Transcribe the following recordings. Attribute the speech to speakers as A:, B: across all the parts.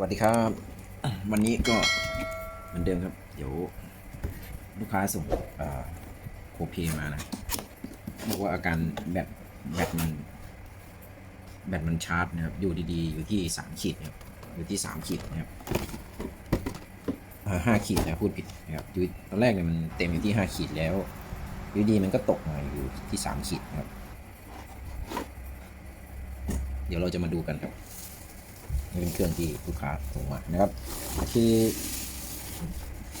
A: วัสดีครับ วันนี้ก็เหมือนเดิมครับ เดี๋ยวลูกค้าส่งโคเพมานะบอกว่าอาการแบตแบตมันแบตมันชาร์จนะครับอยู่ดีๆ อยู่ที่สามขีดนะครับอยู่ที่สามขีดนะครับห้าขีดนะพูดผิดนะครับอยู่ตอนแรกเนี่ยมันเต็มอยู่ที่ห้าขีดแล้วอยู่ดีมันก็ตกมาอยู่ที่สามขีดนะครับ เดี๋ยวเราจะมาดูกันครับ นี่เป็นเครื่องที่ลูกค้าส่งมานะครับคือ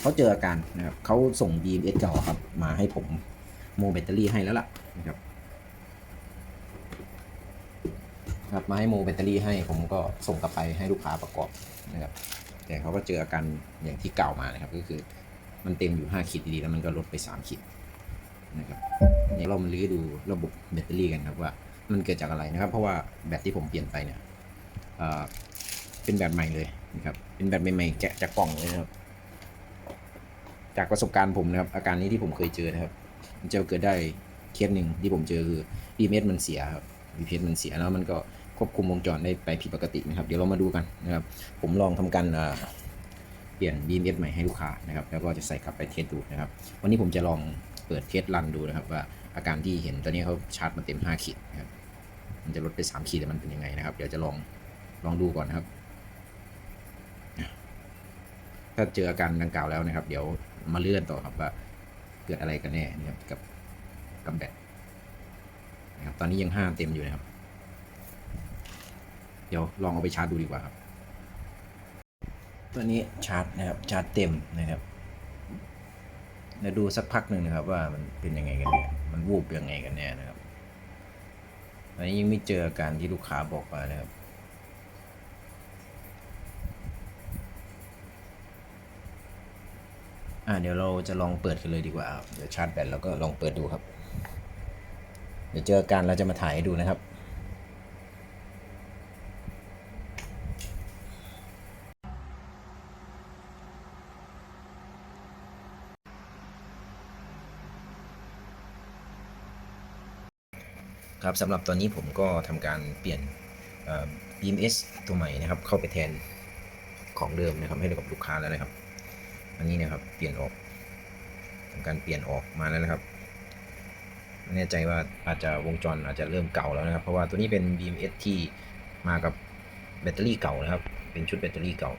A: เขาเจออาการนะครับเขาส่ง BMS เก่าครับ มาให้ผมโมแบตเตอรี่ให้แล้วล่ะนะครับครับมาให้โมแบตเตอรี่ให้ผมก็ส่งกลับไปให้ลูกค้าประกอบนะครับ แต่เขาก็เจออาการอย่างที่เก่ามานะครับ ก็คือมันเต็มอยู่ 5 ขีดดีๆแล้วมันก็ลดไป 3 ขีดนะครับเดี๋ยวเรามาลื้อดูระบบแบตเตอรี่กันครับว่ามันเกิดจากอะไรนะครับ เพราะว่าแบตที่ผมเปลี่ยนไปเนี่ย เป็นแบบใหม่เลยนะครับ เป็นแบบใหม่ๆแกะจากกล่องเลยนะครับ จากประสบการณ์ผมนะครับ อาการนี้ที่ผมเคยเจอนะครับ มันจะเกิดได้เคสหนึ่งที่ผมเจอคือ BMS มันเสียครับ BMS มันเสียแล้วมันก็ควบคุมวงจรได้ไปผิดปกตินะครับ เดี๋ยวเรามาดูกันนะครับ ผมลองทำการเอ่อเปลี่ยน BMS ใหม่ให้ลูกค้านะครับ แล้วก็จะใส่กลับไปเทสดูนะครับ วันนี้ผมจะลองเปิดเทสรันดูนะครับ ว่าอาการที่เห็นตอนนี้เขาชาร์จมาเต็ม 5 ขีดนะครับ มันจะลดไป 3 ขีดแต่มันเป็นยังไงนะครับ เดี๋ยวจะลองลองดูก่อนนะครับ ถ้าเจออาการดังกล่าวแล้วนะครับ เดี๋ยวมาเลื่อนต่อครับว่าเกิดอะไรกันแน่นะครับกับกับแบตนะครับ ตอนนี้ยังห้าเต็มอยู่นะครับ เดี๋ยวลองเอาไปชาร์จดูดีกว่าครับ ตัวนี้ชาร์จนะครับชาร์จเต็มนะครับเดี๋ยวดูสักพักหนึ่งนะครับ ว่ามันเป็นยังไงกันแน่มันวูบยังไงกันแน่นะครับตอนนี้ยังไม่เจออาการที่ลูกค้าบอกมานะครับ อ่าเดี๋ยวเราจะลองเปิดกันเลยดีกว่าครับเดี๋ยวชาร์จแบตแล้วก็ลองเปิดดูครับ เดี๋ยวเจอกันเราจะมาถ่ายให้ดูนะครับ ครับสำหรับตอนนี้ผมก็ทำการเปลี่ยน BMS ตัวใหม่นะครับ เข้าไปแทนของเดิมนะครับให้กับลูกค้าแล้วนะครับ อันนี้นะครับ เปลี่ยนออกทำการเปลี่ยนออกมาแล้วนะครับไม่แน่ใจว่าอาจจะวงจรอาจจะเริ่มเก่าแล้วนะครับ เพราะว่าตัวนี้เป็น BMS ที่มากับแบตเตอรี่เก่านะครับ เป็นชุดแบตเตอรี่เก่า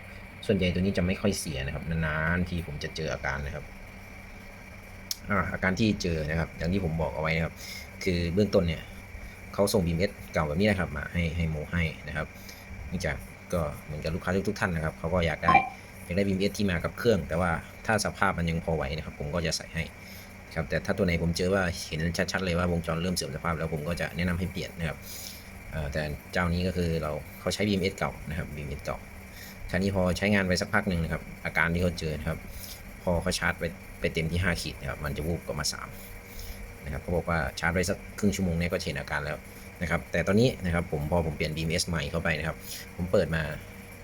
A: ส่วนใหญ่ตัวนี้จะไม่ค่อยเสียนะครับ นานๆที่ผมจะเจออาการนะครับอาอาการที่เจอนะครับ อย่างที่ผมบอกเอาไว้นะครับ คือเบื้องต้นเนี่ยเขาส่ง BMS เก่าแบบนี้นะครับ มาให้ให้โมให้นะครับเนื่องจากก็เหมือนกับลูกค้าทุกๆท่านนะครับเขาก็อยากได้ อยากได้ BMS ที่มากับเครื่อง แต่ว่าถ้าสภาพมันยังพอไหวนะครับ ผมก็จะใส่ให้ครับแต่ถ้าตัวไหนผมเจอว่าเห็นชัดๆเลยว่าวงจรเริ่มเสื่อมสภาพแล้วผมก็จะแนะนำให้เปลี่ยนนะครับแต่เจ้านี้ก็คือเราเขาใช้ BMS เก่านะครับ BMS เก่าคราวนี้พอใช้งานไปสักพักหนึ่งนะครับ อาการที่เขาเจอนะครับพอเขาชาร์จไปไปเต็มที่ 5 ขีดนะครับมันจะวูบกลับมา 3 นะครับเขาบอกว่าชาร์จไปสักครึ่งชั่วโมงเนี่ยก็เห็นอาการแล้วนะครับแต่ตอนนี้นะครับผมพอผมเปลี่ยน BMS ใหม่เข้าไปนะครับ ผมเปิดมา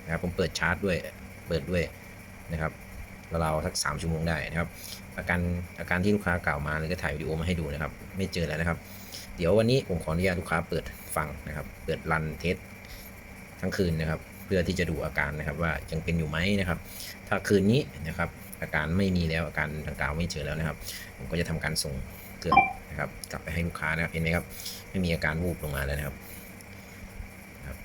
A: นะครับผมเปิดชาร์จด้วย เปิดด้วยนะครับราวๆสัก3ชั่วโมงได้นะครับ อาการอาการที่ลูกค้ากล่าวมาเลยก็ถ่ายวิดีโอมาให้ดูนะครับ ไม่เจอแล้วนะครับ เดี๋ยววันนี้ผมขออนุญาตลูกค้าเปิดฟังนะครับ เปิดรันเทสทั้งคืนนะครับ เพื่อที่จะดูอาการนะครับว่ายังเป็นอยู่ไหมนะครับ ถ้าคืนนี้นะครับ อาการไม่มีแล้วอาการดังกล่าวไม่เจอแล้วนะครับ ผมก็จะทำการส่งเครื่องนะครับ กลับไปให้ลูกค้านะครับเห็นไหมครับไม่มีอาการวูบลงมาแล้วนะครับครับ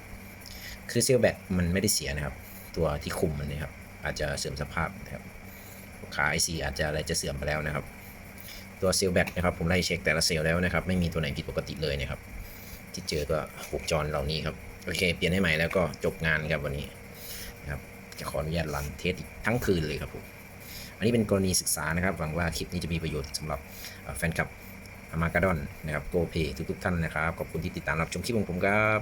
A: คือเซลล์แบตมันไม่ได้เสียนะครับ ตัวที่คุมมันนะครับ อาจจะเสื่อมสภาพนะครับขาไอซีอาจจะอะไรจะเสื่อมไปแล้วนะครับ ตัวเซลล์แบตนะครับผมไล่เช็คแต่ละเซลล์แล้วนะครับ ไม่มีตัวไหนผิดปกติเลยนะครับ ที่เจอก็วงจรเหล่านี้ครับโอเค เปลี่ยนให้ใหม่แล้วก็จบงานครับวันนี้นะครับจะขออนุญาตรันเทสอีกทั้งคืนเลยครับผมอันนี้เป็นกรณีศึกษานะครับหวังว่าคลิปนี้จะมีประโยชน์สำหรับแฟนคลับอามากาดอนนะครับโกเพทุกๆท่านนะครับ ขอบคุณที่ติดตามรับชมคลิปของผมครับ